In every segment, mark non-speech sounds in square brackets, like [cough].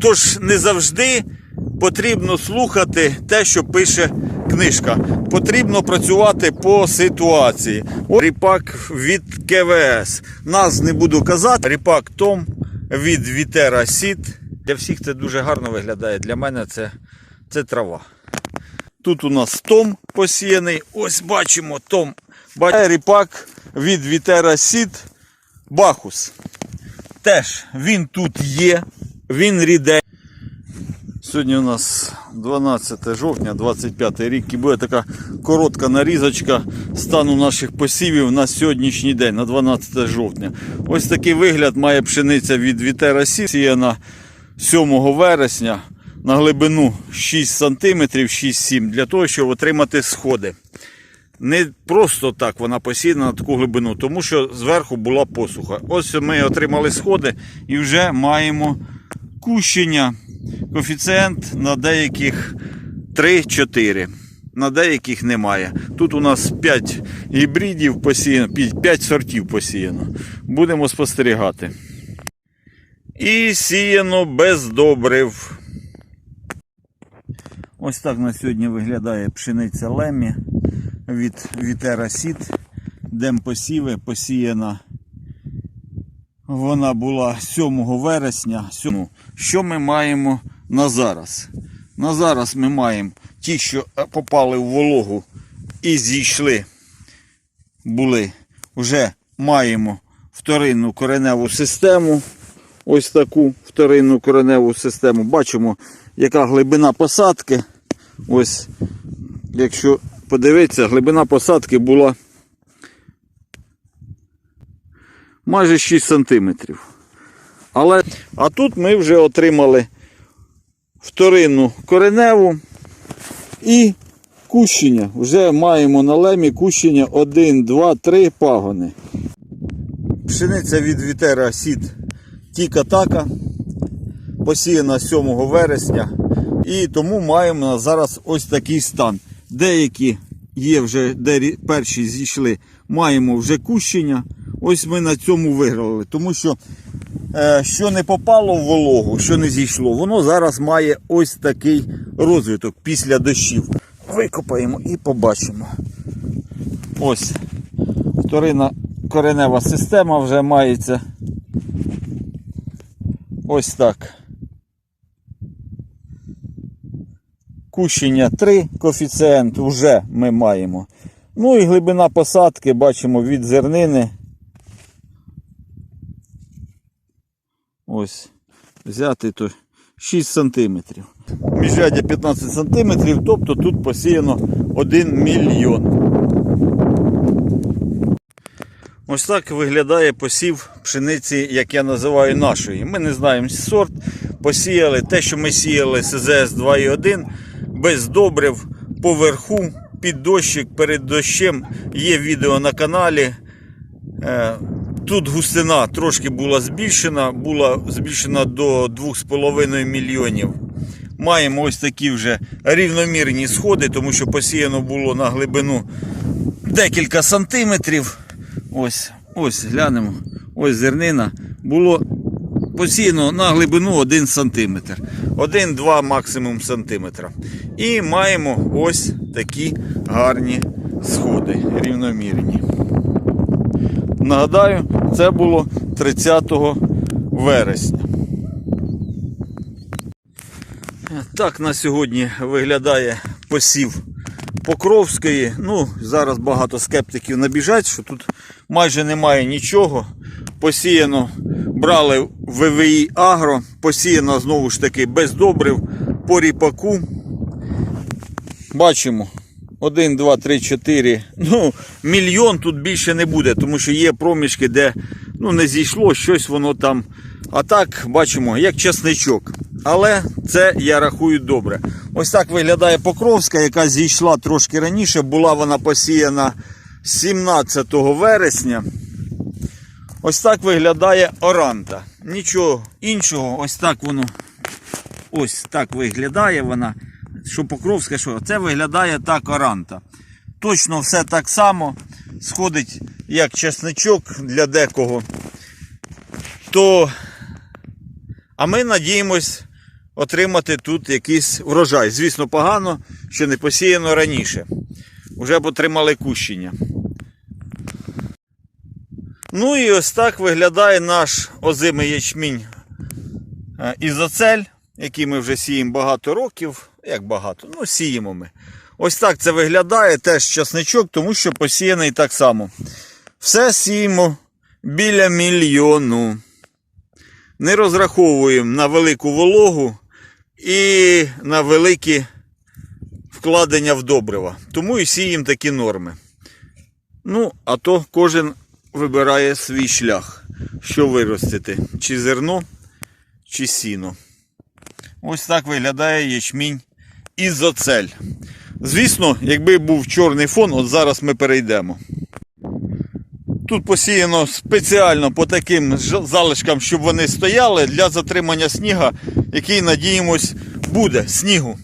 Тож не завжди потрібно слухати те, що пише книжка. Потрібно працювати по ситуації. О, Ріпак від КВС. Нас не буду казати. Ріпак Том від Вітера Сіт. Для всіх це дуже гарно виглядає. Для мене це, це трава. Тут у нас Том посіяний. Ось бачимо Том. Бачимо ріпак від Вітера Сіт Бахус. Теж він тут є, він ріде. Сьогодні у нас 12 жовтня, 25 рік, і буде така коротка нарізочка стану наших посівів на сьогоднішній день, на 12 жовтня. Ось такий вигляд має пшениця від Вітера Сі, сіяна 7 вересня на глибину 6 см, 6-7 для того, щоб отримати сходи. Не просто так вона посіяна на таку глибину, тому що зверху була посуха. Ось ми отримали сходи і вже маємо кущення. Коефіцієнт на деяких 3-4, на деяких немає. Тут у нас 5 гібридів посіяно, 5 сортів посіяно. Будемо спостерігати. І сіяно без добрив. Ось так на сьогодні виглядає пшениця Лемі від Вітера Сіт. Дем посіви посіяна. Вона була 7 вересня. 7. Що ми маємо на зараз? На зараз ми маємо ті, що е, попали в вологу і зійшли, були. Вже маємо вторинну кореневу систему. Ось таку вторинну кореневу систему. Бачимо, яка глибина посадки. Ось, якщо подивитися, глибина посадки була майже 6 сантиметрів. Але, а тут ми вже отримали вторинну кореневу і кущення. Вже маємо на лемі кущення 1, 2, 3 пагони. Пшениця від Вітера Сід Тіка-Така посіяна 7 вересня. І тому маємо зараз ось такий стан. Деякі є вже, де перші зійшли, маємо вже кущення. Ось ми на цьому виграли. Тому що е, що не попало в вологу, що не зійшло, воно зараз має ось такий розвиток після дощів. Викопаємо і побачимо. Ось вторинна коренева система вже мається. Ось так. Кущення 3, коефіцієнт вже ми маємо. Ну і глибина посадки бачимо від зернини. Ось. Взяти то 6 см. Міжряддя 15 см, тобто тут посіяно 1 мільйон. Ось так виглядає посів пшениці, як я називаю нашої. Ми не знаємо сорт. Посіяли те, що ми сіяли СЗС 2,1 без добрив поверху, під дощик, перед дощем. Є відео на каналі. Тут густина трошки була збільшена, була збільшена до 2,5 мільйонів. Маємо ось такі вже рівномірні сходи, тому що посіяно було на глибину декілька сантиметрів. Ось, ось глянемо. Ось зернина. Було посіяно на глибину 1 см. 1-2 максимум сантиметра. І маємо ось такі гарні сходи, рівномірні. Нагадаю, це було 30 вересня. Так на сьогодні виглядає посів Покровської. Ну, зараз багато скептиків набіжать, що тут майже немає нічого. Посіяно, брали ВВІ Агро, посіяно знову ж таки без добрив по ріпаку. Бачимо. 1, 2, 3, 4. Ну, мільйон тут більше не буде, тому що є проміжки, де ну, не зійшло, щось воно там. А так, бачимо, як часничок. Але це я рахую добре. Ось так виглядає Покровська, яка зійшла трошки раніше. Була вона посіяна 17 вересня. Ось так виглядає Оранта. Нічого іншого, ось так воно. Ось так виглядає вона. Що Покровська, що це виглядає так Оранта. Точно все так само. Сходить як чесничок для декого. То А ми надіємось отримати тут якийсь врожай. Звісно, погано, що не посіяно раніше. Уже б отримали кущення. Ну і ось так виглядає наш озимий ячмінь е, ізоцель, який ми вже сіємо багато років. Як багато? Ну, сіємо ми. Ось так це виглядає теж часничок, тому що посіяний так само. Все сіємо біля мільйону. Не розраховуємо на велику вологу і на великі вкладення в добрива. Тому і сіємо такі норми. Ну, а то кожен вибирає свій шлях, що виростити, чи зерно, чи сіно. Ось так виглядає ячмінь ізоцель. Звісно, якби був чорний фон, от зараз ми перейдемо. Тут посіяно спеціально по таким залишкам, щоб вони стояли для затримання сніга, який, надіємось, буде снігу.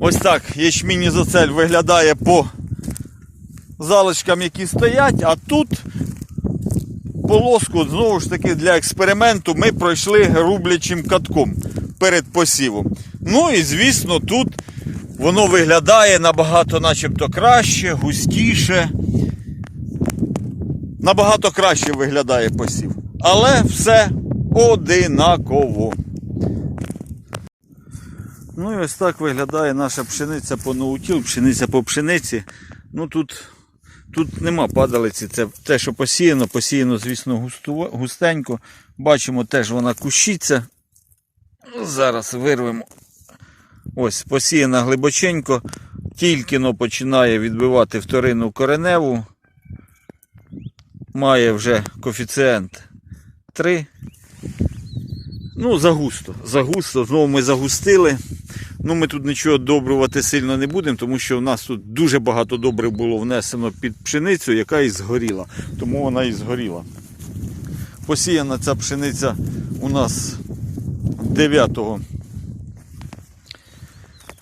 Ось так ячмінь ізоцель виглядає по залишкам, які стоять, а тут полоску, знову ж таки, для експерименту ми пройшли рублячим катком перед посівом. Ну і звісно, тут воно виглядає набагато начебто краще, густіше. Набагато краще виглядає посів. Але все одинаково. Ну і ось так виглядає наша пшениця по наутіл, пшениця по пшениці. Ну тут, тут нема падалиці, це те, що посіяно, посіяно, звісно, густенько. Бачимо, теж вона кущиться. Зараз вирвемо. Ось, посіяна глибоченько, тільки но починає відбивати вторинну кореневу. Має вже коефіцієнт 3. Ну, загусто. Загусто. Знову ми загустили. Ну, ми тут нічого добрувати сильно не будемо, тому що в нас тут дуже багато добрив було внесено під пшеницю, яка і згоріла. Тому вона і згоріла. Посіяна ця пшениця у нас 9 е,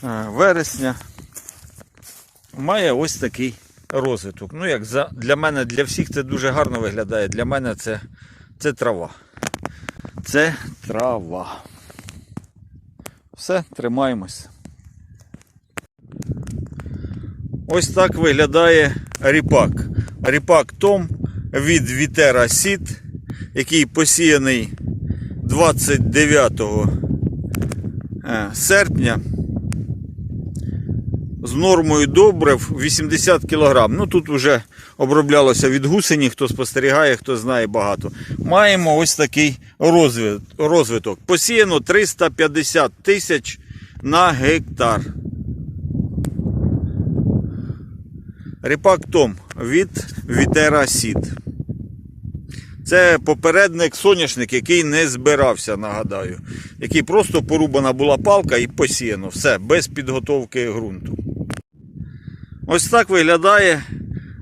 вересня. Має ось такий розвиток. Ну, як за, для мене, для всіх це дуже гарно виглядає. Для мене це, це трава. Це трава. Все, тримаємось. Ось так виглядає ріпак. Ріпак Том від Вітера Сіт, який посіяний 29 е, серпня з нормою добрив 80 кг. Ну тут вже оброблялося від гусені, хто спостерігає, хто знає багато. Маємо ось такий розвиток. Посіяно 350 тисяч на гектар. Ріпак Том від Вітера Сід. Це попередник соняшник, який не збирався, нагадаю. Який просто порубана була палка і посіяно. Все, без підготовки ґрунту. Ось так виглядає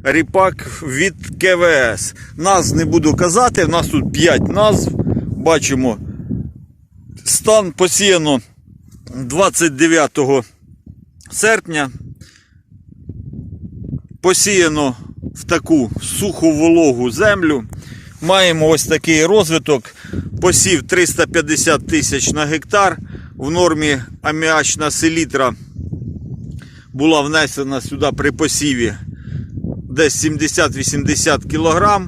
ріпак від КВС. Назв не буду казати, в нас тут 5 назв. Бачимо, стан посіяно 29 серпня. Посіяно в таку суху вологу землю. Маємо ось такий розвиток. Посів 350 тисяч на гектар. В нормі аміачна селітра була внесена сюди при посіві десь 70-80 кг.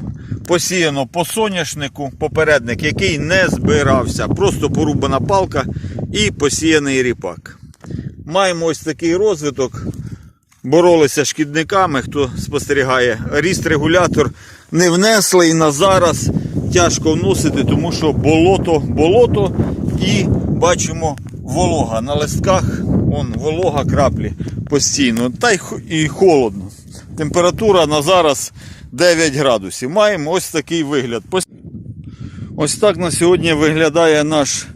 Посіяно по соняшнику, попередник, який не збирався. Просто порубана палка і посіяний ріпак. Маємо ось такий розвиток. Боролися шкідниками, хто спостерігає. Ріст регулятор не внесли і на зараз тяжко вносити, тому що болото, болото і бачимо волога. На листках вон, волога краплі постійно. Та й холодно. Температура на зараз 9 градусів. Маємо ось такий вигляд. Ось так на сьогодні виглядає наш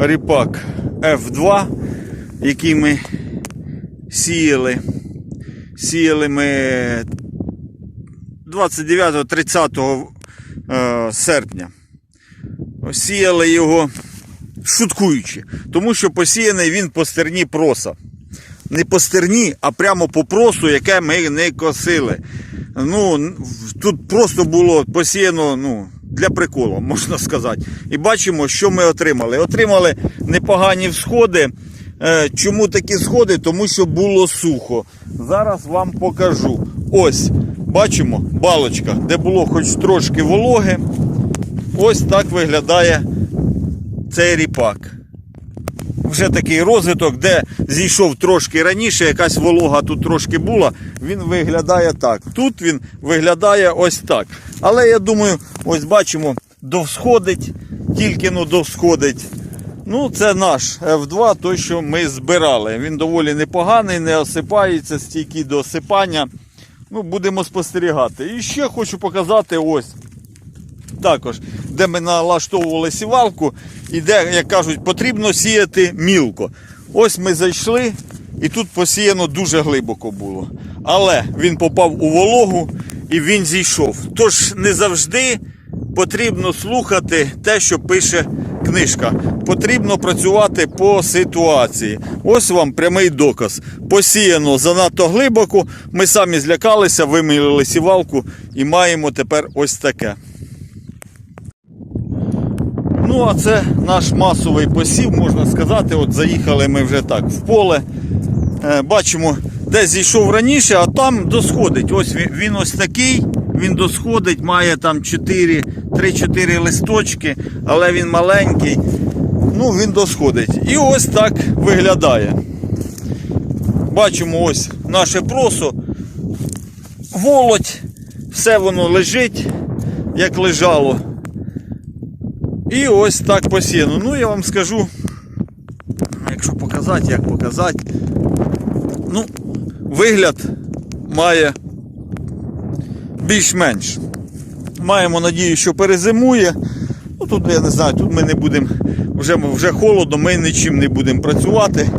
ріпак F2, який ми сіяли. Сіяли ми 29-30 е, серпня. Сіяли його шуткуючи, тому що посіяний він по стерні проса. Не по стерні, а прямо по просу, яке ми не косили. Ну, тут просто було посіяно ну, для приколу, [laughs] можна сказати. І бачимо, що ми отримали. Отримали непогані всходи. Е, Чому такі сходи? Тому що було сухо. Зараз вам покажу. Ось, бачимо, балочка, де було хоч трошки вологи. Ось так виглядає цей ріпак. Вже такий розвиток, де зійшов трошки раніше, якась волога тут трошки була, він виглядає так. Тут він виглядає ось так. Але я думаю, ось бачимо, довсходить, тільки ну довсходить. Ну, це наш F2, той, що ми збирали. Він доволі непоганий, не осипається, стійкий до осипання. Ну, будемо спостерігати. І ще хочу показати ось також, де ми налаштовували сівалку, і де, як кажуть, потрібно сіяти мілко. Ось ми зайшли, і тут посіяно дуже глибоко було. Але він попав у вологу і він зійшов. Тож не завжди потрібно слухати те, що пише книжка. Потрібно працювати по ситуації. Ось вам прямий доказ. Посіяно занадто глибоко. Ми самі злякалися, вимілили сівалку і маємо тепер ось таке. Ну, а це наш масовий посів, можна сказати. От заїхали ми вже так в поле. Е, бачимо, де зійшов раніше, а там досходить. Ось він, ось такий, він досходить, має там 4, 3-4 листочки, але він маленький. Ну, він досходить. І ось так виглядає. Бачимо ось наше просо. Володь, все воно лежить, як лежало. І ось так посіяно. Ну, я вам скажу, якщо показати, як показати. Ну, вигляд має більш-менш. Маємо надію, що перезимує. Ну, тут я не знаю, тут ми не будемо, вже, вже холодно, ми нічим не будемо працювати.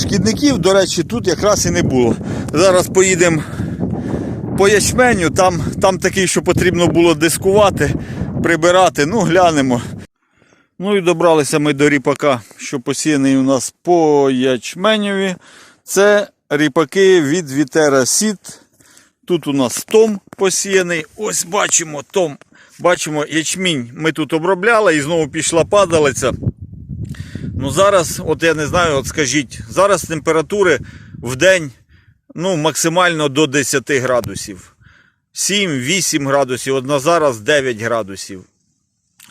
Шкідників, до речі, тут якраз і не було. Зараз поїдемо по ячменю, там, там такий, що потрібно було дискувати, прибирати. Ну, глянемо. Ну і добралися ми до ріпака, що посіяний у нас по ячменеві. Це ріпаки від Вітера Сіт. Тут у нас том посіяний. Ось бачимо том. Бачимо ячмінь. Ми тут обробляли і знову пішла падалиця. Ну зараз, от я не знаю, от скажіть, зараз температури в день ну, максимально до 10 градусів. 7-8 градусів, от на зараз 9 градусів.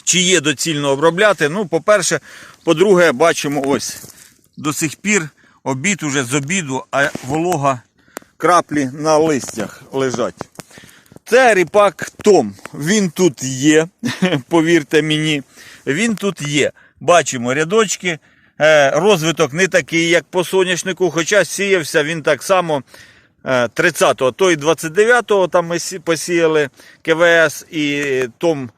Чи є доцільно обробляти? Ну, по-перше, по-друге, бачимо ось до сих пір обід уже з обіду, а волога краплі на листях лежать. Це ріпак Том. Він тут є, [laughs] повірте мені, він тут є. Бачимо рядочки. Е, Розвиток не такий, як по соняшнику, хоча сіявся він так само е, 30-го, то й 29-го там ми посіяли КВС і Том.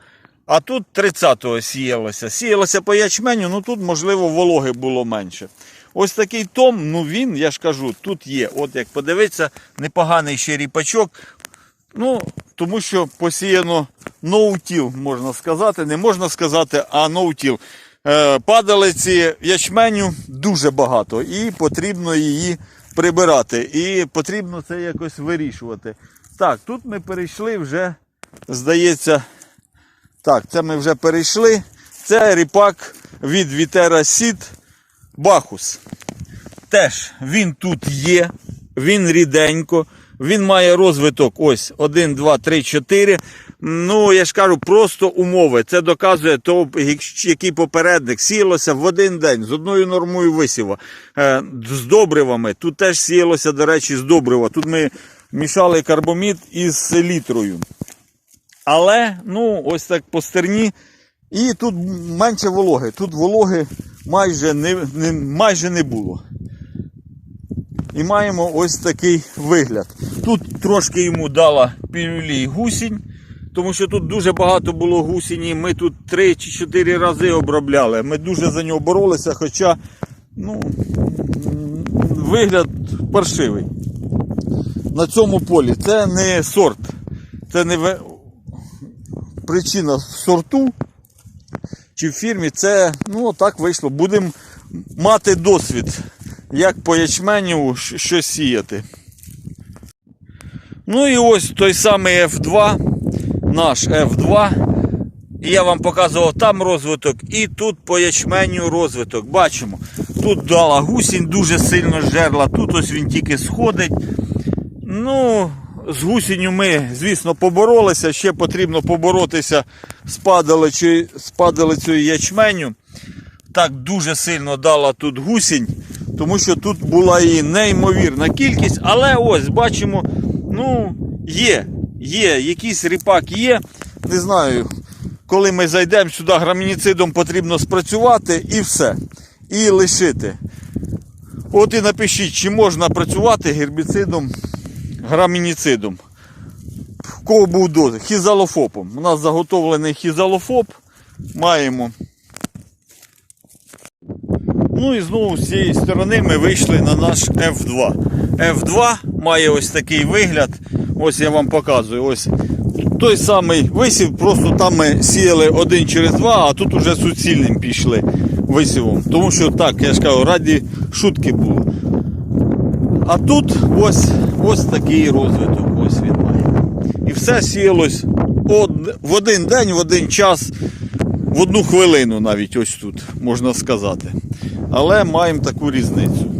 А тут 30-го сіялося. Сіялося по ячменю, ну тут, можливо, вологи було менше. Ось такий том, ну він, я ж кажу, тут є. От як подивитися, непоганий ще ріпачок. Ну, тому що посіяно ноутіл, можна сказати. Не можна сказати, а ноутіл. Е, падалиці ячменю дуже багато і потрібно її прибирати. І потрібно це якось вирішувати. Так, тут ми перейшли вже, здається, так, це ми вже перейшли. Це ріпак від Вітера Сід Бахус. Теж він тут є, він ріденько, він має розвиток ось 1, 2, 3, 4. Ну, я ж кажу, просто умови. Це доказує то, який попередник сіялося в один день з одною нормою висіва, е, з добривами. Тут теж сіялося, до речі, з добрива. Тут ми мішали карбомід із селітрою. Але, ну, ось так по стерні. І тут менше вологи. Тут вологи майже не, не, майже не було. І маємо ось такий вигляд. Тут трошки йому дала пілюлі гусінь, тому що тут дуже багато було гусіні. Ми тут 3 чи 4 рази обробляли. Ми дуже за нього боролися, хоча ну, вигляд паршивий. На цьому полі це не сорт. Це не причина в сорту чи в фірмі. Це ну так вийшло. Будемо мати досвід, як по ячменю щ- що сіяти. Ну і ось той самий F2, наш F2. І я вам показував там розвиток, і тут по ячменю розвиток. Бачимо. Тут дала гусінь дуже сильно жерла, тут ось він тільки сходить. Ну, з гусінню ми, звісно, поборолися. Ще потрібно поборотися з падалицею, з падалицею ячменю. Так дуже сильно дала тут гусінь, тому що тут була і неймовірна кількість. Але ось бачимо, ну, є, є, якийсь ріпак є. Не знаю, коли ми зайдемо сюди, грамініцидом потрібно спрацювати і все. І лишити. От і напишіть, чи можна працювати гербіцидом, грамініцидом. В кого був доза? Хізалофопом. У нас заготовлений хізалофоп. Маємо. Ну і знову з цієї сторони ми вийшли на наш F2. F2 має ось такий вигляд. Ось я вам показую. Ось той самий висів, просто там ми сіяли один через два, а тут уже суцільним пішли висівом. Тому що так, я ж кажу, раді шутки було. А тут ось, ось такий розвиток. Ось він має. І все сіялось в один день, в один час, в одну хвилину навіть ось тут, можна сказати. Але маємо таку різницю.